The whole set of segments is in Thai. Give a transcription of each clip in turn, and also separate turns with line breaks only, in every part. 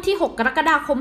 วันที่ 6 กรกฎาคม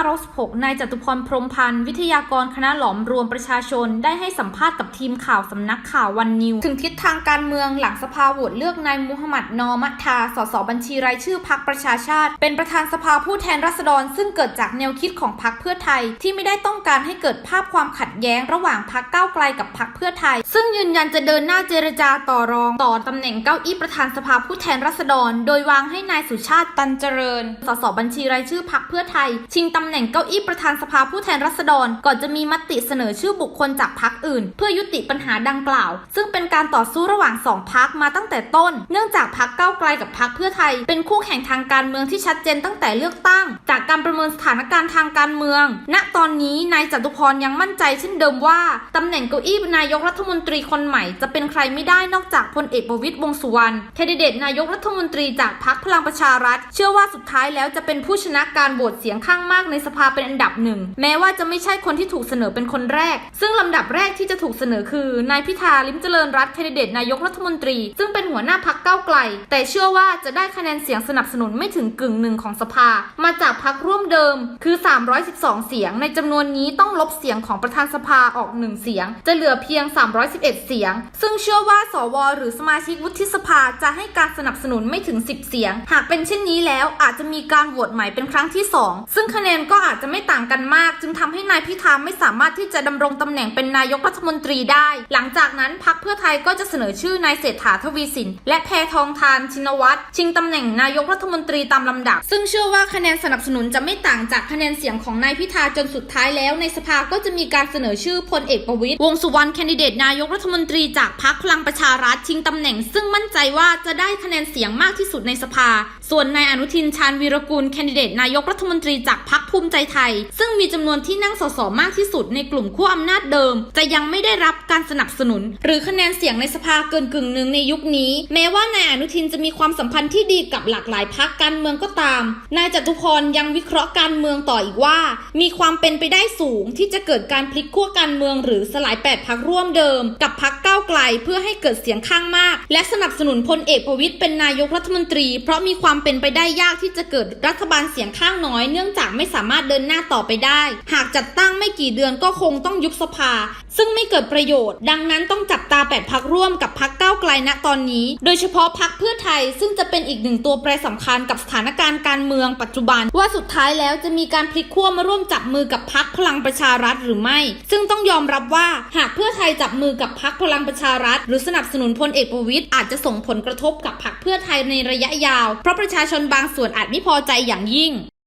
2516นายจตุพรพรหมพันธ์วิทยากรคณะหลอมรวมประชาชน ได้ให้สัมภาษณ์กับทีมข่าวสำนักข่าววันนิว ถึงทิศทางการเมืองหลังสภาโหวตเลือกนายมูฮัมหมัดนอมัทา สสบัญชีรายชื่อพักประชาชาติ เป็นประธานสภาผู้แทนราษฎร ซึ่งเกิดจากแนวคิดของพักเพื่อไทย ที่ไม่ได้ต้องการให้เกิดภาพความขัดแย้งระหว่างพักก้าวไกลกับพักเพื่อไทย ซึ่งยืนยันจะเดินหน้าเจรจาต่อรองต่อตำแหน่งเก้าอี้ประธานสภาผู้แทนราษฎร โดยวางให้นายสุชาติตันเจริญ สสบัญชีรายชื่อพักเพื่อไทย ชิงตำแหน่งเก้าอี้ประธานสภาผู้แทนราษฎร ก่อนจะมีมติเสนอชื่อบุคคลจากพักอื่น เพื่อยุติปัญหาดังกล่าว ซึ่งเป็นการต่อสู้ระหว่างสองพักมาตั้งแต่ต้น เนื่องจากพักก้าไกลกับพักเพื่อไทย เป็นคู่แข่งทางการเมืองที่ชัดเจนตั้งแต่เลือกตั้ง จากการประเมินสถานการณ์ทางการเมือง ณตอนนี้นายจตุพรยังมั่นใจเช่นเดิมว่าตำแหน่งเก้าอี้นายกรัฐมนตรีคนใหม่จะเป็นใครไม่ได้นอกจากพลเอกประวิตยวงสุวรรณแคนดิเดตนายกรัฐมนตรีจากพรรคพลังประชารัฐ เชื่อว่าสุดท้ายแล้วจะเป็นผู้ชนะการโหวตเสียงข้างมากในสภาเป็นอันดับหนึ่ง แม้ว่าจะไม่ใช่คนที่ถูกเสนอเป็นคนแรก ซึ่งลำดับแรกที่จะถูกเสนอคือนายพิธาลิมเจริญรัตน์แคนดิเดตนายกรัฐมนตรี ซึ่งเป็นหัวหน้าพักเก้าไกล แต่เชื่อว่าจะได้คะแนนเสียงสนับสนุนไม่ถึงกึ่งหนึ่งของสภา มาจากพักร่วมเดิม คือ 312 เสียง ในจำนวนนี้ต้องลบเสียงของประธานสภาออกหนึ่งเสียง จะเหลือเพียง 311 เสียง ซึ่งเชื่อว่าสว หรือสมาชิกวุฒิสภาจะให้การสนับสนุนไม่ถึง 10 เสียง หากเป็นเช่นนี้แล้วอาจจะมีการโหวตใหม่เป็นครั้งที่ 2 ซึ่งคะแนนก็อาจจะไม่ต่างกันมาก จึงทำให้นายพิธาไม่สามารถที่จะดำรงตำแหน่งเป็นนายกรัฐมนตรีได้ หลังจากนั้นพักเพื่อไทยก็จะเสนอชื่อนายเศรษฐาทวีสิน และแพทองทานชินวัตรชิงตำแหน่งนายกรัฐมนตรีตามลำดับ ซึ่งเชื่อว่าคะแนนสนับสนุนจะไม่ต่างจากคะแนนเสียงของนายพิธาจนสุดท้ายแล้ว ในสภาก็จะมีการเสนอชื่อพลเอกประวิตยวงสุวรรณแคนดิเดตนายกรัฐมนตรีจากพรรคพลังประชารัฐชิงตำแหน่ง ซึ่งมั่นใจว่าจะได้คะแนนเสียงมากที่สุดในสภา ส่วนนายอนุทินชาญวีรกูลแคนดิเดตนายกรัฐมนตรีจากพรรคภูมิใจไทย ซึ่งมีจำนวนที่นั่งสสมากที่สุดในกลุ่มขั้วอำนาจเดิม จะยังไม่ได้รับการสนับสนุน หรือคะแนนเสียงในสภาเกินกึ่งหนึ่งในยุคนี้ แม้ว่านายอนุทินจะมีความสัมพันธ์ที่ดีกับหลากหลายพรรคการเมืองก็ตาม นายจตุพรยังวิเคราะห์การเมืองต่ออีกว่า มีความเป็นไปได้สูงที่จะเกิดการพลิกขั้วการเมือง หรือสลายแปดพรรคร่วมเดิม กับพรรคก้าวไกลเพื่อให้เกิดเสียงข้างมาก และสนับสนุนพลเอกประวิตยเป็นนายกรัฐมนตรี เพราะมีความเป็นไปได้ยากที่จะเกิดรัฐบาลเสียงข้างน้อยเนื่องจากไม่สามารถเดินหน้าต่อไปได้ หากจัดตั้งไม่กี่เดือนก็คงต้องยุบสภา ซึ่งไม่เกิดประโยชน์ ดังนั้นต้องจับตาแปดพักร่วมกับพักก้าวไกลณตอนนี้ โดยเฉพาะพักเพื่อไทยซึ่งจะเป็นอีกหนึ่งตัวแปรสำคัญกับสถานการณ์การเมืองปัจจุบัน ว่าสุดท้ายแล้วจะมีการพลิกขั้วมาร่วมจับมือกับพักพลังประชารัฐหรือไม่ ซึ่งต้องยอมรับว่าหากเพื่อไทยจับมือกับพักพลังประชารัฐ หรือสนับสนุนพลเอกประวิตยอาจจะส่งผลกระทบกับพักเพื่อไทยในระยะยาว เพราะประชาชนบางส่วนอาจไม่พอใจอย่างยิ่ง daging